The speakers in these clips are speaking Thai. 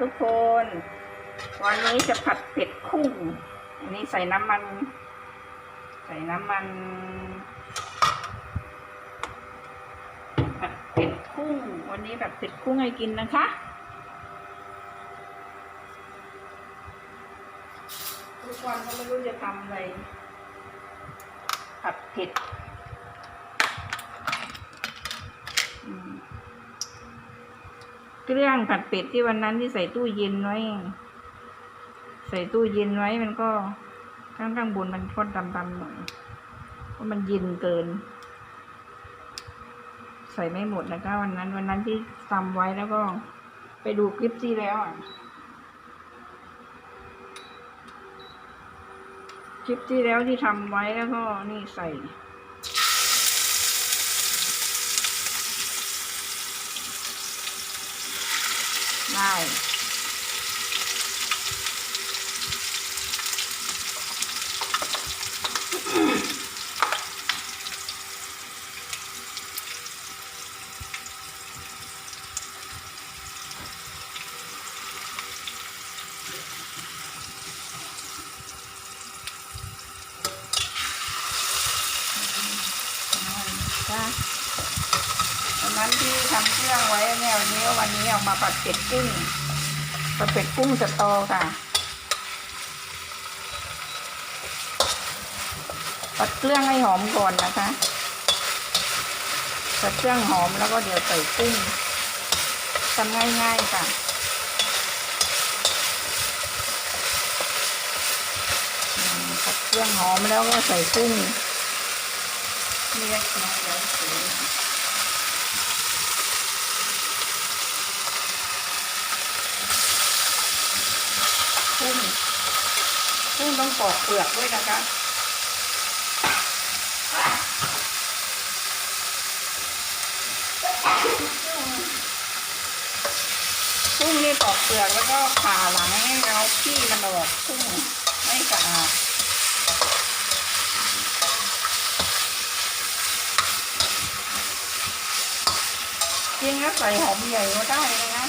ทุกคน วันนี้จะผัดเผ็ดกุ้ง อันนี้ใส่น้ำมัน ใส่น้ำมัน ผัดเผ็ดกุ้ง วันนี้แบบเผ็ดกุ้งให้กินนะคะทุกวันก็ไม่รู้จะทำอะไรผัดเผ็ดอืม เครื่องผัดเป็ดที่วันนั้นที่ใส่ตู้เย็นไว้ ใส่ตู้เย็นไว้มันก็ข้างข้างบนมันค่อนดำๆหน่อยเพราะมันเย็นเกิน ใส่ไม่หมดนะคะวันนั้น วันนั้นที่ทำไว้แล้วก็ไปดูคลิปที่แล้วอะคลิปที่แล้วที่ทำไว้แล้วก็นี่ใส่ ได้จ้ะวั นั้นที่ทำเครื่องไว้เนี่ยวันนี้วันนี้เอามาผัดเป็ดกุ้งผัดเป็ดกุ้งสตอค่ะผัดเครื่องให้หอมก่อนนะคะผัดเครื่องหอมแล้วก็เดี๋ยวใส่กุ้งทำง่ายๆค่ะผัดเครื่องหอมแล้วก็ใส่กุ้งนี่ก็มาแล้วสีกุ้ง กุ้งต้องปอกเปลือกด้วยนะคะกุ้งนี่ปอกเปลือกแล้วก็ผ่าหลังให้เราขี้มันออกกุ้งไม่สะอาดจริงแล้วใส่หอมใหญ่ก็ได้เลยนะ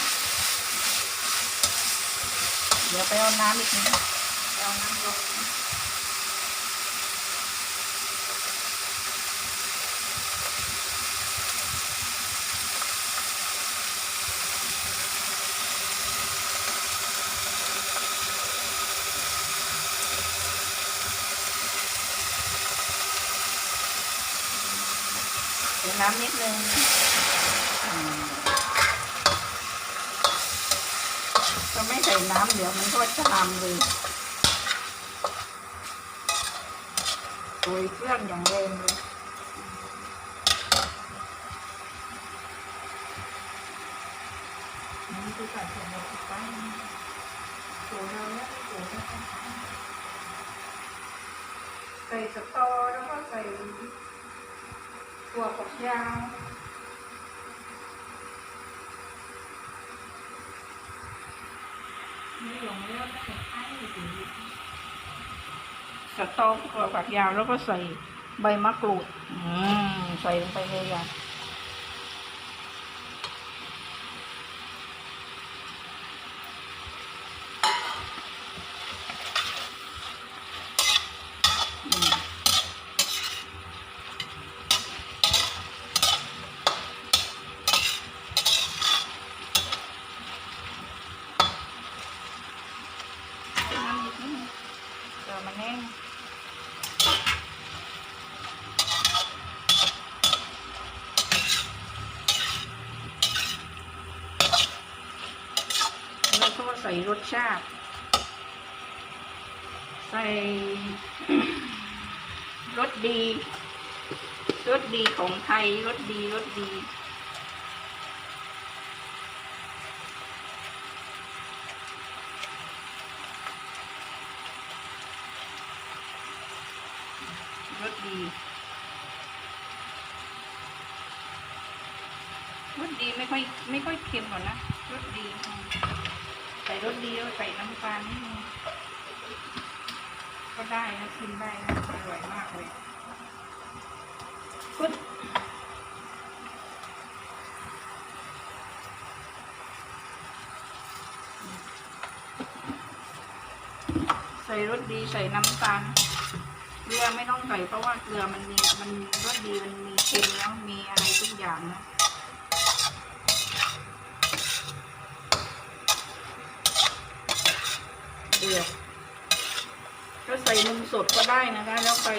เดี๋ยวไปเอาน้ำอีกนิด ไปเอาน้ำลงเดี๋ยวน้ำนิดนึงจะไม่ใส่น้ำเดี๋ยวมันก็จามเลย โดยเครื่องอย่างแรงเลยนี่คือการทำเราถูกต้องโถเราแล้วโถเราใส่สตอแล้วก็ใส่ถั่วฝักยาวส ตอถั่วฝักยาวแล้วก็ใส่ใบมะกรูด อืม ใส่ลงไปเลยอะอืมเอาน้ำนิดนึงเดี๋ยวมันแห้ง แล้วก็ ใส่รสชาติ ใส่รสดีรสดีของไทยรสดีรสดี รสดีรสดีไม่ค่อยไม่ค่อยเค็มหรอกนะรสดี ใส่รสดีแล้วใส่น้ำตาลนิดนึงก็ได้นะกินได้นะอร่อยมากเลยกุดใส่รสดีใส่น้ำตาลเกลือไม่ต้องใส่เพราะว่าเกลือมันมีมันรสดีมันมีเค็มแล้วมีอะไรทุกอย่างนะ เดือดก็ใส่นมสดก็ได้นะคะ แล้วไป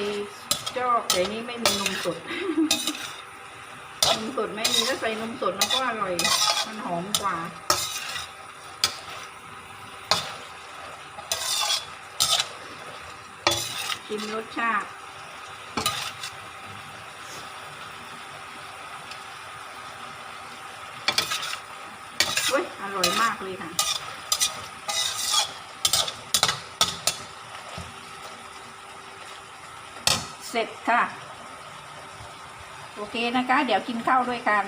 จอกแต่นี้ไม่มีนมสด นมสดไม่มีถ้าใส่นมสดมันก็อร่อย มันหอมกว่าชิมรสชาติเว้ยอร่อยมากเลยค่ะ เสร็จค่ะ โอเคนะคะ เดี๋ยวกินข้าวด้วยกัน